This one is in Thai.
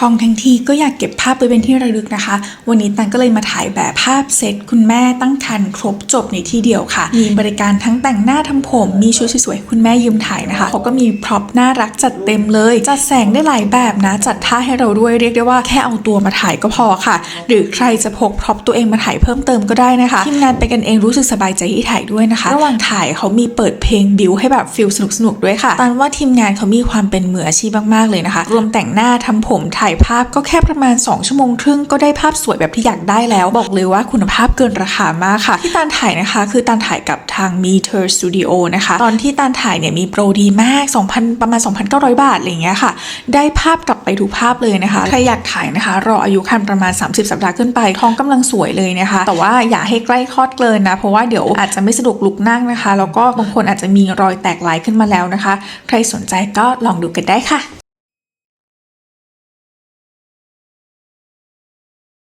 ทองทั้งทีก็อยากเก็บภาพไปเป็นที่ระลึกนะคะ วันนี้ตันก็เลยมาถ่ายแบบภาพเซตคุณแม่ตั้งครรภ์ครบจบในที่เดียวค่ะ มีบริการทั้งแต่งหน้าทำผม มีชุดสวยๆคุณแม่ยืมถ่ายนะคะเขาก็มีพร็อพน่ารักจัดเต็มเลย จัดแสงได้หลายแบบนะ จัดท่าให้เราด้วยเรียกได้ว่าแค่เอาตัวมาถ่ายก็พอค่ะ หรือใครจะพกพร็อพตัวเองมาถ่ายเพิ่มเติมก็ได้นะคะทีมงานไปกันเองรู้สึกสบายใจที่ถ่ายด้วยนะคะระหว่างถ่ายเขามีเปิดเพลงบิวให้แบบฟิลสนุกๆด้วยค่ะตันว่าทีมงานเขามีความเป็นมืออาชีพมากๆเลยนะคะรวมแต่งหน้าทำผมถ่ายภาพก็แค่ประมาณ 2 ชั่วโมงครึ่งก็ได้ภาพสวยแบบที่อยากได้แล้ว บอกเลยว่าคุณภาพเกินราคามากค่ะ ที่ตันถ่ายนะคะ คือตันถ่ายกับทาง Meter Studio นะคะ ตอนที่ตันถ่ายเนี่ยมีโปรดีมาก 2,000 ประมาณ 2,900 บาทอะไรอย่างเงี้ยค่ะ ได้ภาพกลับไปทุกภาพเลยนะคะ ใครอยากถ่ายนะคะ รออายุคันประมาณ 30 สัปดาห์ขึ้นไปท้องกำลังสวยเลยนะคะ แต่ว่าอย่าให้ใกล้คลอดเกินนะ เพราะว่าเดี๋ยวอาจจะไม่สะดวกลุกนั่งนะคะ แล้วก็บางคนอาจจะมีรอยแตกลายขึ้นมาแล้วนะคะ ใครสนใจก็ลองดูกันได้ค่ะ